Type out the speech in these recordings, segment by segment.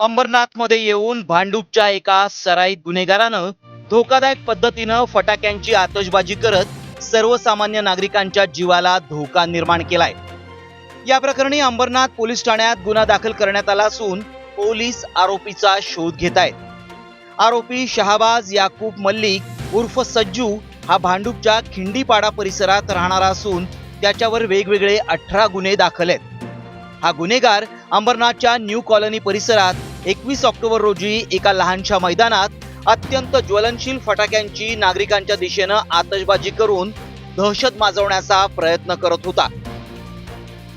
अंबरनाथमध्ये येऊन भांडूपच्या एका सराईत गुन्हेगारानं धोकादायक पद्धतीनं फटाक्यांची आतषबाजी करत सर्वसामान्य नागरिकांच्या जीवाला धोका निर्माण केलाय. या प्रकरणी अंबरनाथ पोलीस ठाण्यात गुन्हा दाखल करण्यात आला असून पोलीस आरोपीचा शोध घेत आहेत. आरोपी शहाबाज याकूब मल्लिक उर्फ सज्जू हा भांडूपच्या खिंडीपाडा परिसरात राहणारा असून त्याच्यावर वेगवेगळे अठरा गुन्हे दाखल आहेत. हा गुन्हेगार अंबरनाथच्या न्यू कॉलनी परिसरात एकवीस ऑक्टोबर रोजी एका लहानशा मैदानात अत्यंत ज्वलनशील फटाक्यांची नागरिकांच्या दिशेनं आतषबाजी करून दहशत माजवण्याचा प्रयत्न करत होता.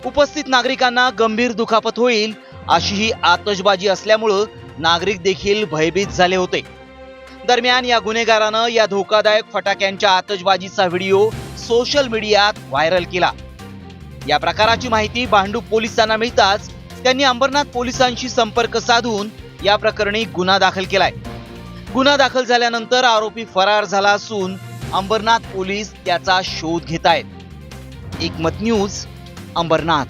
उपस्थित नागरिकांना गंभीर दुखापत होईल अशी ही आतषबाजी असल्यामुळं नागरिक देखील भयभीत झाले होते. दरम्यान या गुन्हेगारानं या धोकादायक फटाक्यांच्या आतषबाजीचा व्हिडिओ सोशल मीडियात व्हायरल केला. या प्रकाराची माहिती भांडूप पोलिसांना मिळताच त्यांनी अंबरनाथ पोलिसांशी संपर्क साधून या प्रकरणी गुन्हा दाखल केलाय. गुन्हा दाखल झाल्यानंतर आरोपी फरार झाला असून अंबरनाथ पोलीस त्याचा शोध घेत आहेत एकमत न्यूज अंबरनाथ.